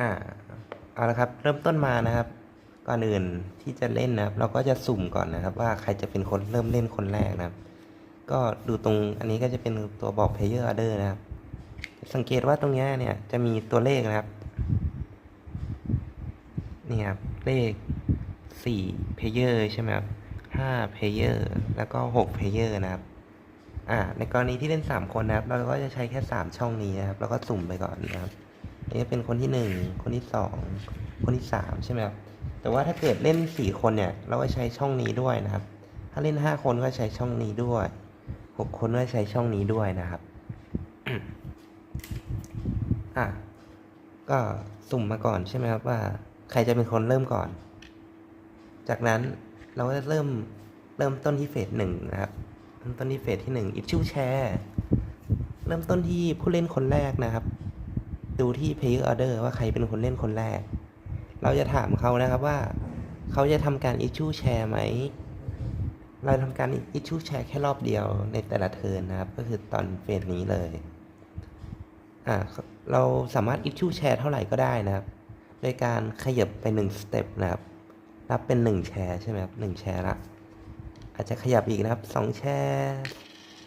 อ่าเอาละครับ เริ่มต้นมานะครับ ก่อนอื่นที่จะเล่นนะครับ เราก็จะสุ่มก่อนนะครับ ว่าใครจะเป็นคนเริ่มเล่นคนแรกนะครับ ก็ดูตรงอันนี้ก็จะเป็นตัวบอก player order นะครับ สังเกตว่าตรงนี้เนี่ยจะมีตัวเลขนะครับนี่ครับเลขสี่เพลเยอร์ใช่ไหมครับห้าเพลเยอร์แล้วก็หกเพลเยอร์นะครับอ่าในกรณีที่เล่นสามคนนะครับ เราก็จะใช้แค่สามช่องนี้นะครับ แล้วก็สุ่มไปก่อนนะครับ นี้เป็นคนที่หนึ่งคนที่สองคนที่สามใช่ไหมครับแต่ว่าถ้าเกิดเล่นสี่คนเนี่ย เราก็ใช้ช่องนี้ด้วยนะครับ ถ้าเล่นห้าคนก็ใช้ช่องนี้ด้วยหกคนก็ใช้ช่องนี้ด้วยนะครับอะก็สุ่มมาก่อนใช่ไหมครับว่า ใครจะเป็นคนเริ่มก่อน จากนั้นเราก็จะเริ่มเริ่มต้นที่เฟสหนึ่งนะครับเริ่มต้นที่เฟสที่หนึ่งอิชชูแชร์เริ่มต้นที่ผู้เล่นคนแรกนะครับ ดูที่ player order ว่าใครเป็นคนเล่นคนแรก เราจะถามเขานะครับว่า เขาจะทำการ issue share ไหม เราทำการ issue share แค่รอบเดียวในแต่ละเทิร์นนะครับ ก็คือตอนเฟสนี้เลย อ่า เราสามารถ issue share เท่าไหร่ก็ได้นะครับ โดยการขยับไปหนึ่งสเต็ปนะครับนับเป็นหนึ่งแชร์ใช่ไหมครับหนึ่งแชร์ละอาจจะขยับอีกนะครับสองแชร์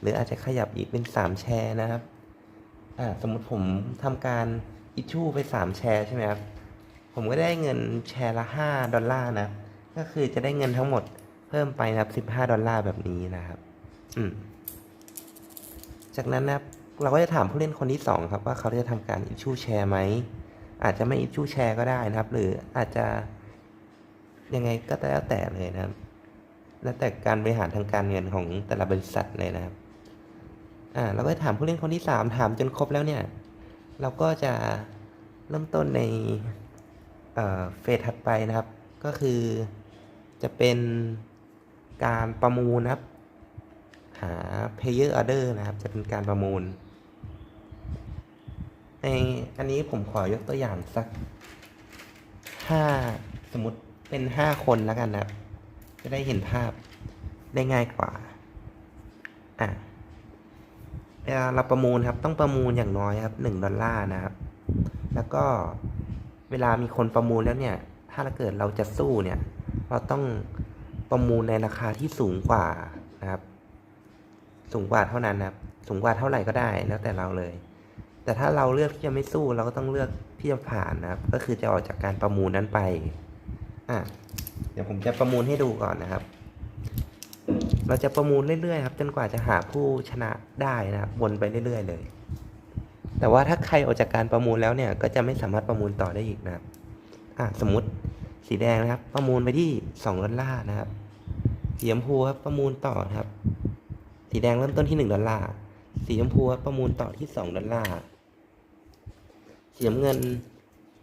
หรืออาจจะขยับอีกเป็นสามแชร์นะครับ อ่าสมมติผมทำการอิชชูไปสามแชร์ใช่ไหมครับ ผมก็ได้เงินแชร์ละห้าดอลลาร์นะ ก็คือจะได้เงินทั้งหมดเพิ่มไปนะครับสิบห้าดอลลาร์แบบนี้นะครับ อืม จากนั้นนะครับเราก็จะถามผู้เล่นคนที่สองครับ ว่าเขาจะทำการอิชชูแชร์ไหม อาจจะไม่อิชชูแชร์ก็ได้นะครับ หรืออาจจะ ยังไงก็แล้วแต่เลยนะครับ แล้วแต่การบริหารทางการเงินของแต่ละบริษัทเลยนะครับ อ่าเราก็ถามผู้เล่นคนที่สามถามจนครบแล้วเนี่ย เราก็จะเริ่มต้นในเอ่อเฟสถัดไปนะครับ ก็คือจะเป็นการประมูลนะครับ หา player order นะครับ จะเป็นการประมูล ในอันนี้ผมขอยกตัวอย่างสักห้าสมมติเป็นห้าคนแล้วกันนะครับ จะได้เห็นภาพได้ง่ายกว่า อะ เวลาเราประมูลครับ ต้องประมูลอย่างน้อยครับหนึ่งดอลลาร์นะครับ แล้วก็เวลามีคนประมูลแล้วเนี่ย ถ้าเกิดเราจะสู้เนี่ย เราต้องประมูลในราคาที่สูงกว่านะครับ สูงกว่าเท่านั้นนะครับ สูงกว่าเท่าไหร่ก็ได้แล้วแต่เราเลย แต่ถ้าเราเลือกที่จะไม่สู้เราก็ต้องเลือกที่จะผ่านนะครับ ก็คือจะออกจากการประมูลนั้นไป อะ เดี๋ยวผมจะประมูลให้ดูก่อนนะครับ เราจะประมูลเรื่อยๆครับจนกว่าจะหาผู้ชนะได้นะครับวนไปเรื่อยๆเลย แต่ว่าถ้าใครออกจากการประมูลแล้วเนี่ยก็จะไม่สามารถประมูลต่อได้อีกนะครับอะสมมติสีแดงนะครับ ประมูลไปที่สองดอลลาร์นะครับสีชมพูครับประมูลต่อครับ สีแดงเริ่มต้นที่หนึ่งดอลลาร์สีชมพูครับประมูลต่อที่สองดอลลาร์สีน้ำเงิน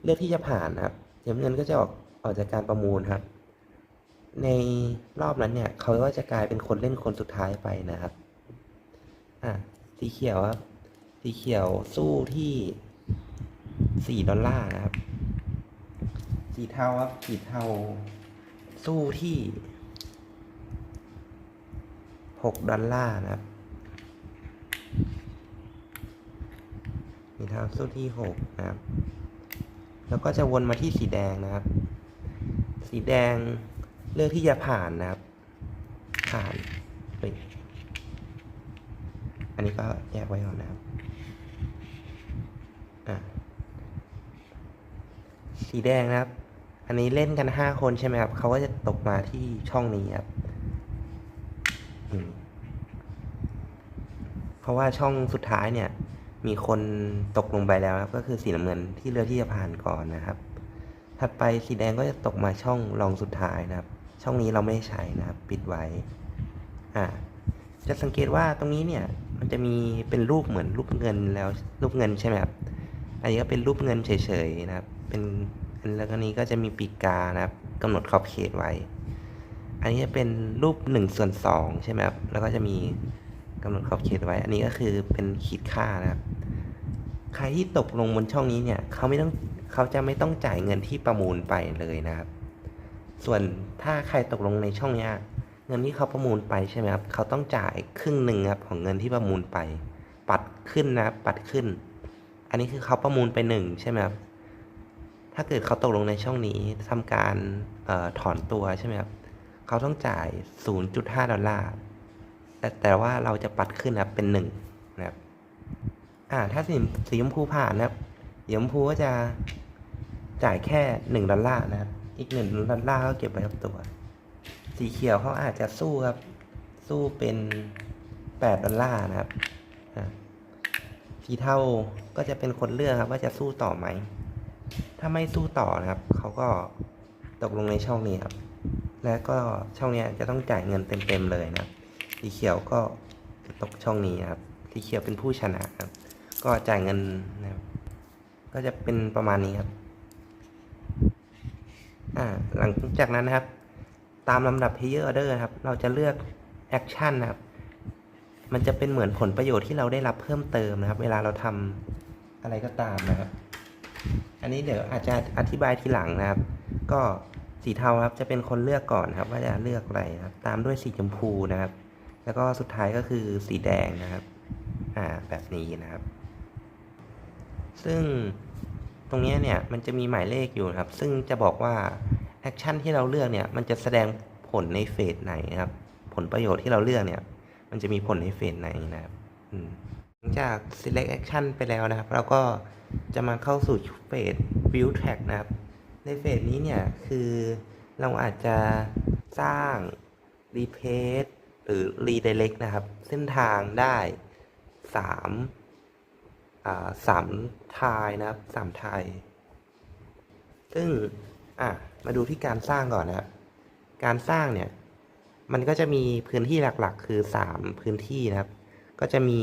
เลือกที่จะผ่านนะครับสีน้ำเงินก็จะออกออกจากการประมูลครับ ในรอบนั้นเนี่ย เขาก็จะกลายเป็นคนเล่นคนสุดท้ายไปนะครับ อะ สีเขียวครับ สีเขียวสู้ที่สี่ดอลลาร์นะครับ สีเทาครับ สีเทาสู้ที่หกดอลลาร์นะครับ สีเทาสู้ที่หกนะครับ แล้วก็จะวนมาที่สีแดงนะครับ สีแดง เลือกที่จะผ่านนะครับ ผ่านเฮ้ยอันนี้ก็แยกไว้ก่อนนะครับสีแดงนะครับ อันนี้เล่นกันห้าคนใช่ไหมครับ เขาก็จะตกมาที่ช่องนี้ครับเพราะว่าช่องสุดท้ายเนี่ย มีคนตกลงไปแล้วครับ ก็คือสีน้ำเงินที่เลือกที่จะผ่านก่อนนะครับ ถัดไปสีแดงก็จะตกมาช่องรองสุดท้ายนะครับ ช่องนี้เราไม่ได้ใช้นะครับ ปิดไว้ อ่า จะสังเกตว่าตรงนี้เนี่ย มันจะมีเป็นรูปเหมือนรูปเงินแล้วรูปเงินใช่ไหมครับอันนี้ก็เป็นรูปเงินเฉยๆนะครับ เป็นแล้วก็นี้ก็จะมีปีกานะครับกำหนดขอบเขตไว้ อันนี้จะเป็นรูปหนึ่งส่วนสองใช่ไหมครับ แล้วก็จะมีกำหนดขอบเขตไว้ อันนี้ก็คือเป็นขีดค่านะครับ ใครที่ตกลงบนช่องนี้เนี่ย เขาไม่ต้องเขาจะไม่ต้องจ่ายเงินที่ประมูลไปเลยนะครับ ส่วนถ้าใครตกลงในช่องเนี้ยเงินที่เขาประมูลไปใช่ไหมครับ เขาต้องจ่ายครึ่งหนึ่งครับของเงินที่ประมูลไป ปัดขึ้นนะปัดขึ้น อันนี้คือเขาประมูลไปหนึ่งใช่ไหมครับ ถ้าเกิดเขาตกลงในช่องนี้ทำการออถอนตัวใช่ไหมครับ เขาต้องจ่าย 0.5 ดอลลาร์ แต่แต่ว่าเราจะปัดขึ้นนะเป็นหนึ่งนะครับ อ่า ถ้าสีสีชมพูผ่านนะครับสีชมพูก็จะจ่ายแค่หนึ่งดอลลาร์นะครับ อีกหนึ่งดอลลาก็เก็บไว้กับตัว สีเขียวเขาอาจจะสู้ครับ สู้เป็นแปดดอลลาร์นะครับสีเทาก็จะเป็นคนเลือกครับ ว่าจะสู้ต่อไหม ถ้าไม่สู้ต่อนะครับ เขาก็ตกลงในช่องนี้ครับ และก็ช่องนี้จะต้องจ่ายเงินเต็มๆเลยนะครับสีเขียวก็ตกช่องนี้ครับสีเขียวเป็นผู้ชนะครับ ก็จ่ายเงินนะครับ ก็จะเป็นประมาณนี้ครับ อ่าหลังจากนั้นนะครับ ตามลำดับ Player Order ครับ เราจะเลือก Action นะครับ มันจะเป็นเหมือนผลประโยชน์ที่เราได้รับเพิ่มเติมนะครับ เวลาเราทำอะไรก็ตามนะครับ อันนี้เดี๋ยวอาจจะอธิบายทีหลังนะครับ ก็สีเทาครับจะเป็นคนเลือกก่อนครับ ว่าจะเลือกอะไรนะครับ ตามด้วยสีชมพูนะครับ แล้วก็สุดท้ายก็คือสีแดงนะครับ อ่าแบบนี้นะครับ ซึ่ง ตรงนี้เนี่ยมันจะมีหมายเลขอยู่ครับ ซึ่งจะบอกว่าแอคชั่นที่เราเลือกเนี่ยมันจะแสดงผลในเฟสไหนครับ ผลประโยชน์ที่เราเลือกเนี่ย มันจะมีผลในเฟสไหนนะครับหลังจาก select action ไปแล้วนะครับ เราก็จะมาเข้าสู่เฟส build track นะครับ ในเฟสนี้เนี่ยคือเราอาจจะสร้าง replace หรือ redirect นะครับ เส้นทางได้สาม สามทายนะครับสามทายซึ่งอะมาดูที่การสร้างก่อนนะครับการสร้างเนี่ย มันก็จะมีพื้นที่หลักๆ คือสามพื้นที่นะครับ ก็จะมี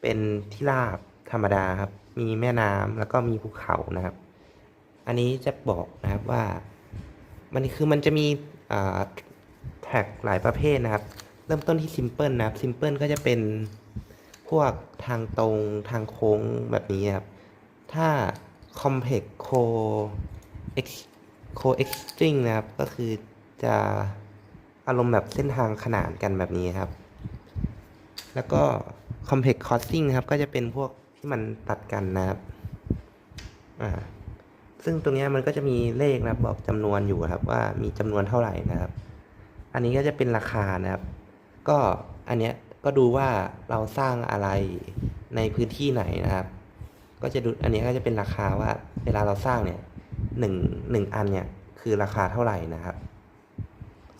เป็นที่ราบธรรมดาครับ มีแม่น้ำแล้วก็มีภูเขานะครับ อันนี้จะบอกนะครับว่า มันคือมันจะมีแท็กหลายประเภทนะครับ เริ่มต้นที่ Simple นะครับ Simple ก็จะเป็น พวกทางตรงทางโค้งแบบนี้ครับ ถ้า Complex Co x Coexisting นะครับ ก็คือจะอารมณ์แบบเส้นทางขนานกันแบบนี้ครับ แล้วก็ Complex Crossing นะครับ ก็จะเป็นพวกที่มันตัดกันนะครับ อ่า ซึ่งตรงนี้มันก็จะมีเลขนะครับบอกจำนวนอยู่ครับ ว่ามีจำนวนเท่าไหร่นะครับ อันนี้ก็จะเป็นราคานะครับ ก็อันเนี้ย ก็ดูว่าเราสร้างอะไรในพื้นที่ไหนนะครับ ก็จะดูอันนี้ก็จะเป็นราคาว่าเวลาเราสร้างเนี่ยหนึ่งหนึ่งอันเนี่ยคือราคาเท่าไหร่นะครับ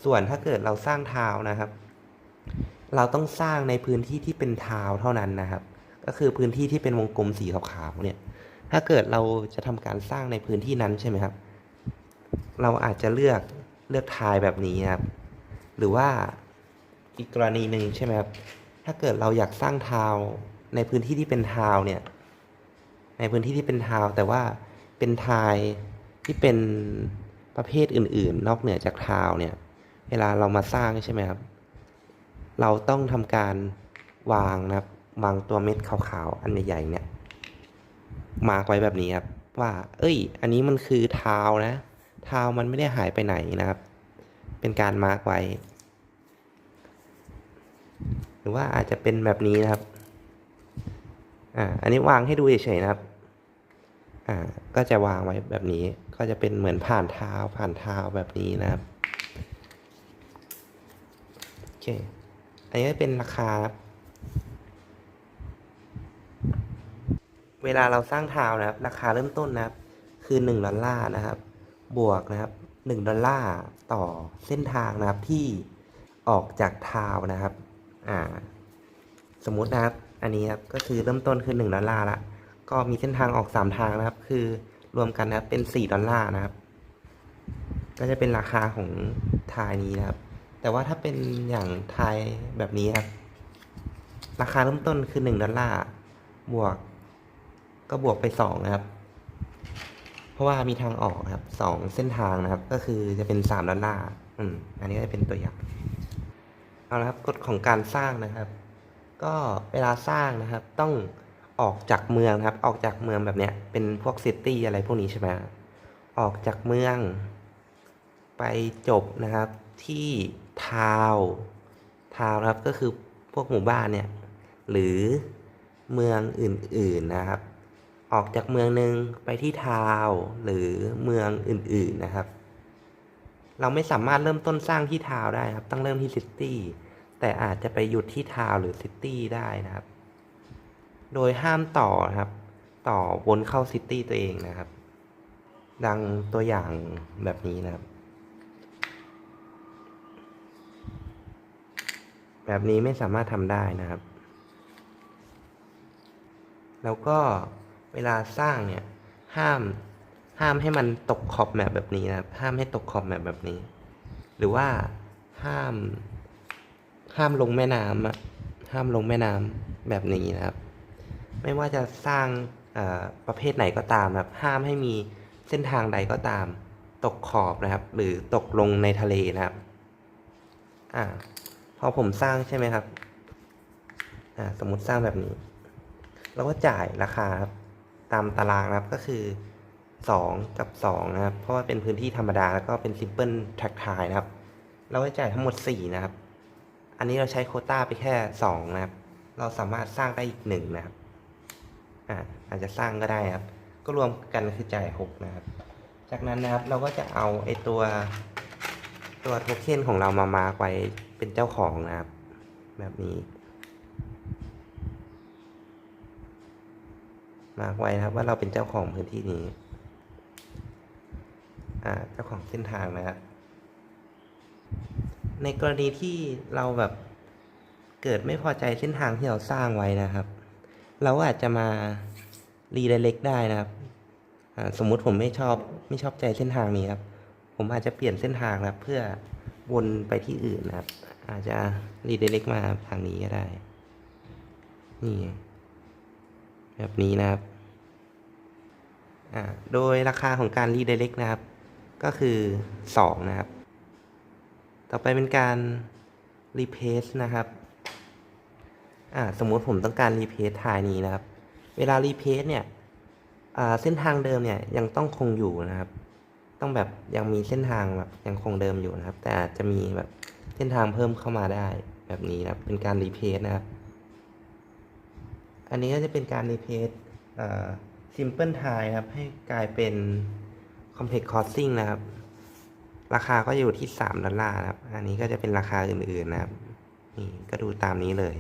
ส่วนถ้าเกิดเราสร้างเท้านะครับ เราต้องสร้างในพื้นที่ที่เป็นเท้าเท่านั้นนะครับ ก็คือพื้นที่ที่เป็นวงกลมสีขาวๆเนี่ยถ้าเกิดเราจะทำการสร้างในพื้นที่นั้นใช่ไหมครับ เราอาจจะเลือกเลือกทายแบบนี้ครับ หรือว่า อีกกรณีหนึ่งใช่ไหมครับ ถ้าเกิดเราอยากสร้างทาวในพื้นที่ที่เป็นทาวเนี่ย ในพื้นที่ที่เป็นทาวแต่ว่าเป็นทายที่เป็นประเภทอื่น ๆ นอกเหนือจากทาวเนี่ย เวลาเรามาสร้างใช่ไหมครับ เราต้องทำการวางนะครับวางตัวเม็ดขาวๆ อันใหญ่ๆเนี่ย มาไว้แบบนี้ครับว่า เอ้ย อันนี้มันคือท้านะท้ามันไม่ได้หายไปไหนนะครับ เป็นการมาร์กไว้ หรือว่าอาจจะเป็นแบบนี้นะครับ อ่า อันนี้วางให้ดูเฉยๆนะครับ อ่า ก็จะวางไว้แบบนี้ ก็จะเป็นเหมือนผ่านเท้าผ่านเท้าแบบนี้นะครับ โอเค อันนี้เป็นราคาครับเวลาเราสร้างทาวนะครับ ราคาเริ่มต้นนะครับ คือหนึ่งดอลลาร์นะครับ บวกนะครับหนึ่งดอลลาร์ต่อเส้นทางนะครับที่ออกจากทาวนะครับ อ่า สมมุตินะครับ อันนี้ครับ ก็คือเริ่มต้นคือหนึ่งดอลลาร์ละ ก็มีเส้นทางออกสามทางนะครับ คือรวมกันนะครับเป็นสี่ดอลลาร์นะครับ ก็จะเป็นราคาของทายนี้นะครับ แต่ว่าถ้าเป็นอย่างทายแบบนี้ครับ ราคาเริ่มต้นคือหนึ่งดอลลาร์บวก ก็บวกไปสองนะครับ เพราะว่ามีทางออกครับสองเส้นทางนะครับ ก็คือจะเป็นสามดอลลาร์ อืม อันนี้ก็จะเป็นตัวอย่าง เอาละครับกฎของการสร้างนะครับ ก็เวลาสร้างนะครับ ต้องออกจากเมืองครับ ออกจากเมืองแบบเนี้ย เป็นพวกซิตี้อะไรพวกนี้ใช่ไหมออกจากเมือง ไปจบนะครับ ที่ทาวทาวนะครับก็คือพวกหมู่บ้านเนี่ย หรือเมืองอื่นๆนะครับ ออกจากเมืองหนึ่งไปที่ทาวหรือเมืองอื่นๆนะครับ เราไม่สามารถเริ่มต้นสร้างที่ทาวได้ครับ ต้องเริ่มที่ซิตี้แต่อาจจะไปหยุดที่ทาวหรือซิตี้ได้นะครับ โดยห้ามต่อครับ ต่อวนเข้าซิตี้ตัวเองนะครับ ดังตัวอย่างแบบนี้นะครับ แบบนี้ไม่สามารถทำได้นะครับ แล้วก็เวลาสร้างเนี่ยห้าม ห้ามให้มันตกขอบแมปแบบนี้นะครับ ห้ามให้ตกขอบแมปแบบนี้ หรือว่าห้าม ห้ามลงแม่น้ำอะห้ามลงแม่น้ำแบบนี้นะครับ ไม่ว่าจะสร้างประเภทไหนก็ตามนะครับ ห้ามให้มีเส้นทางใดก็ตาม ตกขอบนะครับ หรือตกลงในทะเลนะครับ อ่า พอผมสร้างใช่ไหมครับ อ่า สมมุติสร้างแบบนี้ เราก็จ่ายราคาครับ ตามตารางนะครับ ก็คือ 2 กับ 2 นะครับ เพราะว่าเป็นพื้นที่ธรรมดา แล้วก็เป็น simple track tie นะครับ เราก็จ่ายทั้งหมด 4 นะครับ อันนี้เราใช้โคต้าไปแค่ 2 นะครับ เราสามารถสร้างได้อีก 1 นะครับ อ่าอาจจะสร้างก็ได้ครับ ก็รวมกันคือจ่าย 6 นะครับ จากนั้นนะครับเราก็จะเอาไอตัวตัวโทเค็นของเรามามาไว้เป็นเจ้าของนะครับ แบบนี้มาร์กไว้นะครับว่าเราเป็นเจ้าของพื้นที่นี้ อ่าเจ้าของเส้นทางนะครับในกรณีที่เราแบบเกิดไม่พอใจเส้นทางที่เราสร้างไว้นะครับ เราก็อาจจะมารีเดเล็กได้นะครับสมมุติผมไม่ชอบไม่ชอบใจเส้นทางนี้ครับ ผมอาจจะเปลี่ยนเส้นทางนะครับเพื่อวนไปที่อื่นนะครับ อาจจะรีเดเล็กมาทางนี้ก็ได้ นี่แบบนี้นะครับโดยราคาของการรีเดเล็กนะครับ ก็คือสองนะครับ ต่อไปเป็นการรีเพสนะครับอ่าสมมุติผมต้องการรีเพสทายนี้นะครับ เวลารีเพสเนี่ยอ่าเส้นทางเดิมเนี่ยยังต้องคงอยู่นะครับ ต้องแบบยังมีเส้นทางแบบยังคงเดิมอยู่นะครับ แต่อาจจะมีแบบเส้นทางเพิ่มเข้ามาได้แบบนี้นะครับ เป็นการรีเพสนะครับ อันนี้ก็จะเป็นการรีเพสอ่า simple tie ครับ ให้กลายเป็น complex crossing นะครับ ราคาก็อยู่ที่ 3 ดอลลาร์นะครับ อันนี้ก็จะเป็นราคาอื่นๆนะครับ นี่ก็ดูตามนี้เลย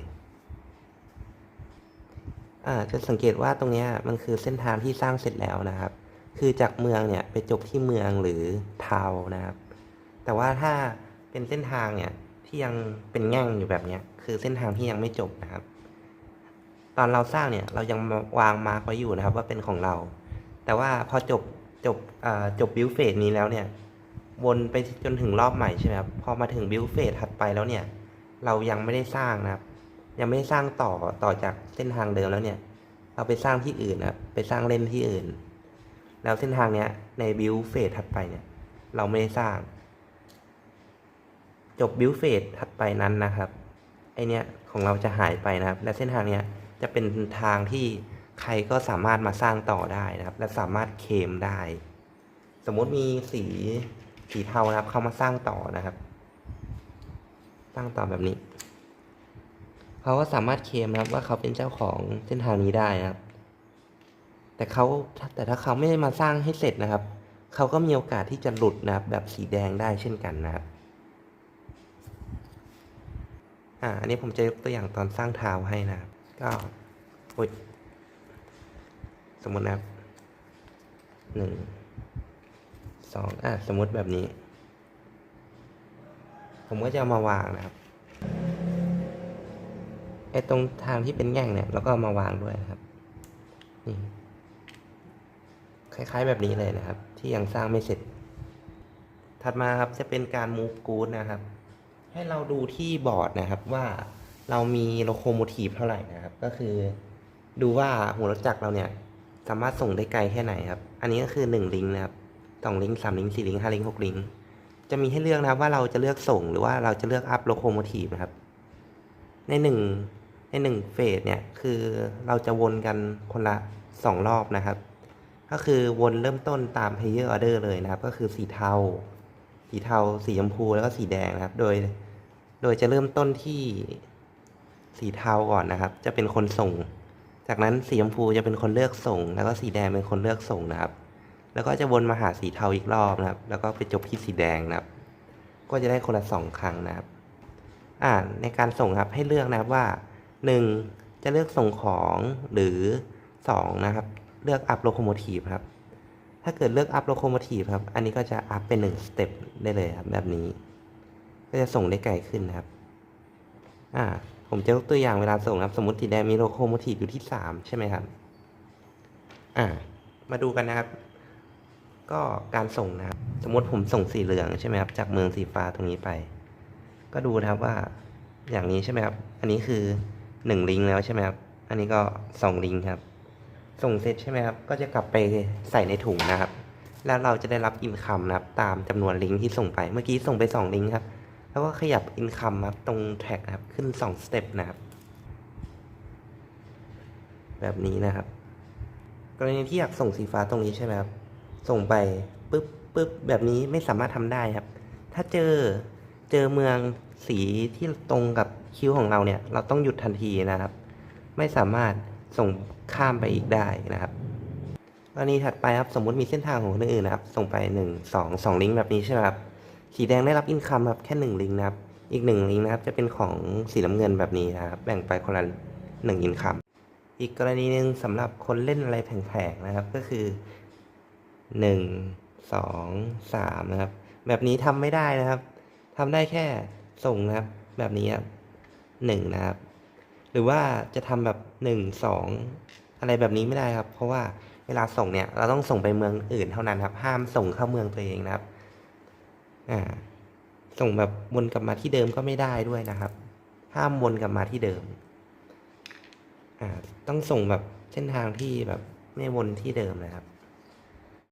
อ่าจะสังเกตว่าตรงเนี้ยมันคือเส้นทางที่สร้างเสร็จแล้วนะครับ คือจากเมืองเนี่ยไปจบที่เมืองหรือทาวน์นะครับ แต่ว่าถ้าเป็นเส้นทางเนี่ยที่ยังเป็นแง่งอยู่แบบเนี้ยคือเส้นทางที่ยังไม่จบนะครับ ตอนเราสร้างเนี่ยเรายังวางมาร์กไว้อยู่นะครับ ว่าเป็นของเรา แต่ว่าพอจบ จบจบบิวเฟสนี้แล้วเนี่ยวนไปจนถึงรอบใหม่ใช่ไหมครับพอมาถึงบิวเฟสถัดไปแล้วเนี่ย เรายังไม่ได้สร้างนะครับ ยังไม่ได้สร้างต่อต่อจากเส้นทางเดิมแล้วเนี่ย เราไปสร้างที่อื่นนะครับไปสร้างเล่นที่อื่น แล้วเส้นทางเนี้ยในบิวเฟสถัดไปเนี่ย เราไม่ได้สร้าง จบบิวเฟสถัดไปนั้นนะครับไอเนี้ยของเราจะหายไปนะครับ และเส้นทางเนี้ยจะเป็นทางที่ ใครก็สามารถมาสร้างต่อได้นะครับ และสามารถเคมได้ สมมุติมีสีสีเทานะครับเข้ามาสร้างต่อนะครับ สร้างต่อแบบนี้เขาก็สามารถเคมนะครับว่าเขาเป็นเจ้าของเส้นทางนี้ได้นะครับ แต่เขาแต่ถ้าเขาไม่ได้มาสร้างให้เสร็จนะครับเขาก็มีโอกาสที่จะหลุดนะครับ แบบสีแดงได้เช่นกันนะครับอ่าอันนี้ผมจะยกตัวอย่างตอนสร้างทาวให้นะครับก็อุ้ย สมมตินะครับหนึ่งสองอะสมมติแบบนี้ ผมก็จะามาวางนะครับไอ้ตรงทางที่เป็นแง่งเนี่ยเราก็ามาวางด้วยนะครับนี่คล้ายๆแบบนี้เลยนะครับ ที่ยังสร้างไม่เสร็จ ถัดมาครับจะเป็นการ move good นะครับ ให้เราดูที่บอร์ดนะครับว่าเรามีโลโคโมทีฟเท่าไหร่นะครับ ก็คือดูว่าหัวรถจักรเราเนี่ย สามารถส่งได้ไกลแค่ไหนครับ อันนี้ก็คือหนึ่งลิงก์นะครับสองลิงก์สามลิงก์สี่ลิงก์ห้าลิงก์หกลิงก์จะมีให้เลือกนะครับว่าเราจะเลือกส่งหรือว่าเราจะเลือกอัพโลโคโมทีฟนะครับ ในหนึ่งในหนึ่งเฟสเนี่ยคือเราจะวนกันคนละสองรอบนะครับ ก็คือวนเริ่มต้นตาม player order เลยนะครับ ก็คือสีเทา สีเทา สีชมพูแล้วก็สีแดงนะครับ โดย โดยจะเริ่มต้นที่สีเทาก่อนนะครับ จะเป็นคนส่ง จากนั้นสีชมพูจะเป็นคนเลือกส่ง แล้วก็สีแดงเป็นคนเลือกส่งนะครับ แล้วก็จะวนมาหาสีเทาอีกรอบนะครับ แล้วก็ไปจบที่สีแดงนะครับ ก็จะได้คนละสองครั้งนะครับ อ่าในการส่งครับให้เลือกนะครับว่าหนึ่งจะเลือกส่งของหรือสองนะครับ เลือกอัพโลโคโมทีฟครับ ถ้าเกิดเลือกอัพโลโคโมทีฟครับ อันนี้ก็จะอัพเป็นหนึ่งสเต็ปได้เลยครับแบบนี้ ก็จะส่งได้ไกลขึ้นนะครับ อ่า ผมจะยกตัวอย่างเวลาส่งนะครับ สมมติสีแดงมีโลโคโมทีฟอยู่ที่สามใช่ไหมครับ อ่า มาดูกันนะครับ ก็การส่งนะครับ สมมติผมส่งสีเหลืองใช่ไหมครับ จากเมืองสีฟ้าตรงนี้ไป ก็ดูนะครับว่า อย่างนี้ใช่ไหมครับ อันนี้คือหนึ่งลิงก์แล้วใช่ไหมครับ อันนี้ก็สองลิงก์ครับ ส่งเสร็จใช่ไหมครับ ก็จะกลับไปใส่ในถุงนะครับ แล้วเราจะได้รับอินคัมนะครับ ตามจำนวนลิงก์ที่ส่งไป เมื่อกี้ส่งไปสองลิงก์ครับ แล้วก็ขยับอินคัมครับตรงแท็กนะครับ ขึ้นสองสเต็ปนะครับ แบบนี้นะครับ กรณีที่อยากส่งสีฟ้าตรงนี้ใช่ไหมครับ ส่งไปปุ๊บปุ๊บแบบนี้ไม่สามารถทำได้ครับ ถ้าเจอเจอเมืองสีที่ตรงกับคิ้วของเราเนี่ย เราต้องหยุดทันทีนะครับ ไม่สามารถส่งข้ามไปอีกได้นะครับกรณีถัดไปครับ สมมติมีเส้นทางของคนอื่นนะครับ ส่งไปหนึ่งสองสองลิงก์แบบนี้ใช่ไหมครับ สีแดงได้รับอินคัมครับแค่หนึ่งลิงก์นะครับ อีกหนึ่งลิงก์นะครับจะเป็นของสีน้ำเงินแบบนี้นะครับ แบ่งไปคนละหนึ่งอินคัมอีกกรณีหนึ่งสำหรับคนเล่นอะไรแผงๆนะครับ ก็คือหนึ่งสองสามนะครับ แบบนี้ทำไม่ได้นะครับทำได้แค่ส่งนะครับ แบบนี้ครับหนึ่งนะครับ หรือว่าจะทำแบบหนึ่งสองอะไรแบบนี้ไม่ได้ครับ เพราะว่าเวลาส่งเนี่ยเราต้องส่งไปเมืองอื่นเท่านั้นครับ ห้ามส่งเข้าเมืองตัวเองนะครับ อ่าส่งแบบวนกลับมาที่เดิมก็ไม่ได้ด้วยนะครับ ห้ามวนกลับมาที่เดิมอ่าต้องส่งแบบเส้นทางที่แบบไม่วนที่เดิมนะครับ